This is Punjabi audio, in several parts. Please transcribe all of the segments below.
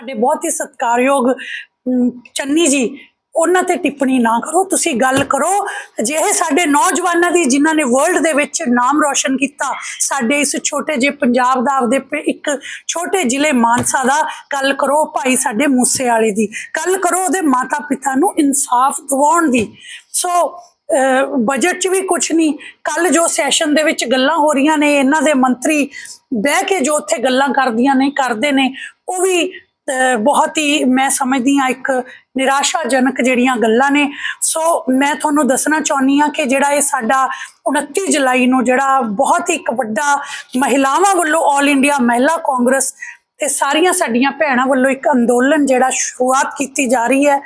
ਸਾਡੇ ਬਹੁਤ ਹੀ ਸਤਿਕਾਰਯੋਗ ਚੰਨੀ ਜੀ, ਉਹਨਾਂ ਤੇ ਟਿੱਪਣੀ ਨਾ ਕਰੋ, ਤੁਸੀਂ ਗੱਲ ਕਰੋ। ਜਿਹੇ ਸਾਡੇ ਨੌਜਵਾਨਾਂ ਦੀ ਜਿਨ੍ਹਾਂ ਨੇ ਵਰਲਡ ਦੇ ਵਿੱਚ ਨਾਮ ਰੋਸ਼ਨ ਕੀਤਾ, ਸਾਡੇ ਇਸ ਛੋਟੇ ਜਿਹੇ ਪੰਜਾਬ ਦਾ ਆਪਦੇ ਪ- ਇੱਕ ਛੋਟੇ ਜ਼ਿਲ੍ਹੇ ਮਾਨਸਾ ਦਾ ਗੱਲ ਕਰੋ ਭਾਈ ਸਾਡੇ ਮੂਸੇ ਵਾਲੇ ਦੀ। ਗੱਲ ਕਰੋ ਉਹਦੇ ਮਾਤਾ ਪਿਤਾ ਨੂੰ ਇਨਸਾਫ ਦਿਵਾਉਣ ਦੀ। ਸੋ ਬਜਟ 'ਚ ਵੀ ਕੁਝ ਨਹੀਂ। ਕੱਲ ਜੋ ਸੈਸ਼ਨ ਦੇ ਵਿੱਚ ਗੱਲਾਂ ਹੋ ਰਹੀਆਂ ਨੇ, ਇਹਨਾਂ ਦੇ ਮੰਤਰੀ ਬਹਿ ਕੇ ਜੋ ਉੱਥੇ ਗੱਲਾਂ ਕਰਦੀਆਂ ਨੇ, ਕਰਦੇ ਨੇ, ਉਹ ਵੀ ਬਹੁਤ ਹੀ ਮੈਂ ਸਮਝਦੀ ਹਾਂ ਇੱਕ ਨਿਰਾਸ਼ਾਜਨਕ ਜਿਹੜੀਆਂ ਗੱਲਾਂ ਨੇ। ਸੋ ਮੈਂ ਤੁਹਾਨੂੰ ਦੱਸਣਾ ਚਾਹੁੰਦੀ ਹਾਂ ਕਿ ਜਿਹੜਾ ਇਹ ਸਾਡਾ 29 ਜੁਲਾਈ ਨੂੰ ਜਿਹੜਾ ਬਹੁਤ ਹੀ ਇੱਕ ਵੱਡਾ ਮਹਿਲਾਵਾਂ ਵੱਲੋਂ 올 ਇੰਡੀਆ ਮਹਿਲਾ ਕਾਂਗਰਸ ਤੇ ਸਾਰੀਆਂ ਸਾਡੀਆਂ ਭੈਣਾਂ ਵੱਲੋਂ ਇੱਕ ਅੰਦੋਲਨ ਜਿਹੜਾ ਸ਼ੁਰੂਆਤ ਕੀਤੀ ਜਾ ਰਹੀ ਹੈ।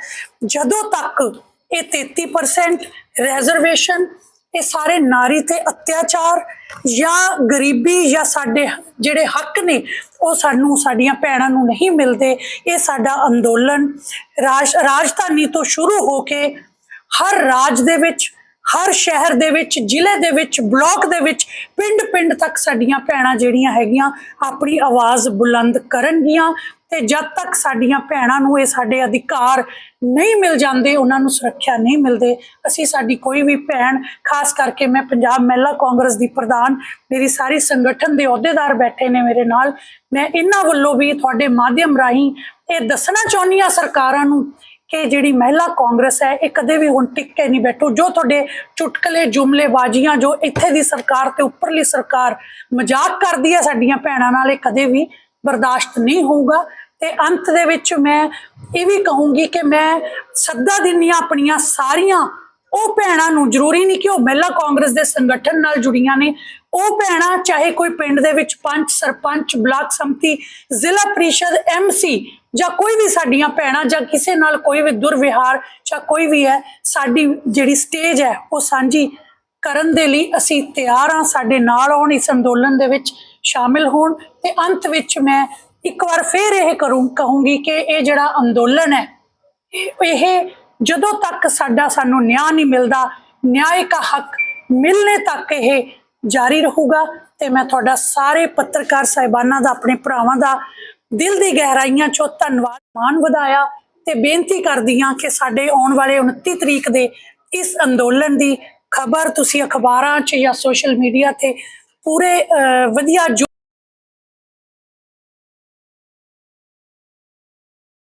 ਜਦੋਂ ਤੱਕ ਇਹ 33% ਰਿਜ਼ਰਵੇਸ਼ਨ ਇਹ ਸਾਰੇ ਨਾਰੀ ਤੇ ਅਤਿਆਚਾਰ ਜਾਂ ਗਰੀਬੀ ਜਾਂ ਸਾਡੇ ਜਿਹੜੇ ਹੱਕ ਨੇ, ਉਹ ਸਾਨੂੰ, ਸਾਡੀਆਂ ਭੈਣਾਂ ਨੂੰ ਨਹੀਂ ਮਿਲਦੇ। ਇਹ ਸਾਡਾ ਅੰਦੋਲਨ ਰਾਜ, ਰਾਜਧਾਨੀ ਤੋਂ ਸ਼ੁਰੂ ਹੋ ਕੇ ਹਰ ਰਾਜ ਦੇ ਵਿੱਚ ਹਰ ਸ਼ਹਿਰ ਦੇ ਵਿੱਚ, ਜ਼ਿਲ੍ਹੇ ਦੇ ਵਿੱਚ, ਬਲਾਕ ਦੇ ਵਿੱਚ ਪਿੰਡ ਪਿੰਡ ਤੱਕ ਸਾਡੀਆਂ ਭੈਣਾਂ ਜਿਹੜੀਆਂ ਹੈਗੀਆਂ ਆਪਣੀ ਆਵਾਜ਼ ਬੁਲੰਦ ਕਰਨਗੀਆਂ ਤੇ ਜਦ ਤੱਕ ਸਾਡੀਆਂ ਭੈਣਾਂ ਨੂੰ ਇਹ ਸਾਡੇ ਅਧਿਕਾਰ ਨਹੀਂ ਮਿਲ ਜਾਂਦੇ, ਉਹਨਾਂ ਨੂੰ ਸੁਰੱਖਿਆ ਨਹੀਂ ਮਿਲਦੇ, ਅਸੀਂ ਸਾਡੀ ਕੋਈ ਵੀ ਭੈਣ, ਖਾਸ ਕਰਕੇ ਮੈਂ ਪੰਜਾਬ ਮਹਿਲਾ ਕਾਂਗਰਸ ਦੀ ਪ੍ਰਧਾਨ, ਮੇਰੀ ਸਾਰੀ ਸੰਗਠਨ ਦੇ ਅਹੁਦੇਦਾਰ ਬੈਠੇ ਨੇ ਮੇਰੇ ਨਾਲ, ਮੈਂ ਇਹਨਾਂ ਵੱਲੋਂ ਵੀ ਤੁਹਾਡੇ ਮਾਧਿਅਮ ਰਾਹੀਂ ਇਹ ਦੱਸਣਾ ਚਾਹੁੰਦੀ ਹਾਂ ਸਰਕਾਰਾਂ ਨੂੰ ਕਿ ਜਿਹੜੀ ਮਹਿਲਾ ਕਾਂਗਰਸ ਹੈ, ਇਹ ਕਦੇ ਵੀ ਹੁਣ ਟਿਕ ਕੇ ਨਹੀਂ ਬੈਠੋ। ਜੋ ਤੁਹਾਡੇ ਚੁਟਕਲੇ ਜੁਮਲੇਬਾਜ਼ੀਆਂ, ਜੋ ਇੱਥੇ ਦੀ ਸਰਕਾਰ ਤੇ ਉੱਪਰਲੀ ਸਰਕਾਰ ਮਜ਼ਾਕ ਕਰਦੀ ਹੈ ਸਾਡੀਆਂ ਭੈਣਾਂ ਨਾਲ, ਇਹ ਕਦੇ ਵੀ ਬਰਦਾਸ਼ਤ ਨਹੀਂ ਹੋਊਗਾ। ਤੇ ਅੰਤ ਦੇ ਵਿੱਚ ਮੈਂ ਇਹ ਵੀ ਕਹੂੰਗੀ ਕਿ ਮੈਂ ਸੱਦਾ ਦਿੰਨੀ ਹਾਂ ਆਪਣੀਆਂ ਸਾਰੀਆਂ ਉਹ ਭੈਣਾਂ ਨੂੰ, ਜ਼ਰੂਰੀ ਨਹੀਂ ਕਿ ਉਹ ਮਹਿਲਾ ਕਾਂਗਰਸ ਦੇ ਸੰਗਠਨ ਨਾਲ ਜੁੜੀਆਂ ਨੇ ਉਹ ਭੈਣਾਂ, ਚਾਹੇ ਕੋਈ ਪਿੰਡ ਦੇ ਵਿੱਚ ਪੰਚ, ਸਰਪੰਚ, ਬਲਾਕ ਸੰਮਤੀ, ਜ਼ਿਲ੍ਹਾ ਪ੍ਰੀਸ਼ਦ ਐਮਸੀ ਜਾਂ ਕੋਈ ਵੀ ਸਾਡੀਆਂ ਭੈਣਾਂ ਜਾਂ ਕਿਸੇ ਨਾਲ ਕੋਈ ਵੀ ਦੁਰਵਿਹਾਰ ਜਾਂ ਕੋਈ ਵੀ ਹੈ, ਸਾਡੀ ਜਿਹੜੀ ਸਟੇਜ ਹੈ, ਉਹ ਸਾਂਝੀ ਕਰਨ ਦੇ ਲਈ ਅਸੀਂ ਤਿਆਰ ਹਾਂ। ਸਾਡੇ ਨਾਲ ਆਉਣ, ਇਸ ਅੰਦੋਲਨ ਦੇ ਵਿੱਚ ਸ਼ਾਮਿਲ ਹੋਣ ਤੇ ਅੰਤ ਵਿੱਚ ਮੈਂ ਇੱਕ ਵਾਰ ਫੇਰ ਇਹ ਕਰੂੰ, ਕਹੂੰਗੀ ਕਿ ਇਹ ਜਿਹੜਾ ਅੰਦੋਲਨ ਹੈ, ਇਹ- ਜਦੋਂ ਤੱਕ ਸਾਡਾ, ਸਾਨੂੰ ਨਿਆਂ ਨਹੀਂ ਮਿਲਦਾ, ਨਿਆਂ ਦਾ ਹੱਕ ਮਿਲਨੇ ਤੱਕ ਇਹ ਜਾਰੀ ਰਹੂਗਾ ਤੇ ਮੈਂ ਤੁਹਾਡਾ ਸਾਰੇ ਪੱਤਰਕਾਰ ਸਾਹਿਬਾਨਾਂ ਦਾ ਆਪਣੇ ਭਰਾਵਾਂ ਦਾ ਦਿਲ ਦੀ ਗਹਿਰਾਈਆਂ ਚੋਂ ਧੰਨਵਾਦ ਮਾਨ ਵਧਾਇਆ ਤੇ ਬੇਨਤੀ ਕਰਦੀ ਹਾਂ ਕਿ ਸਾਡੇ ਆਉਣ ਵਾਲੇ 29 ਤਰੀਕ ਦੇ ਇਸ ਅੰਦੋਲਨ ਦੀ ਖਬਰ ਤੁਸੀਂ ਅਖਬਾਰਾਂ 'ਚ ਜਾਂ ਸੋਸ਼ਲ ਮੀਡੀਆ ਤੇ ਪੂਰੇ ਅਹ, ਵਧੀਆ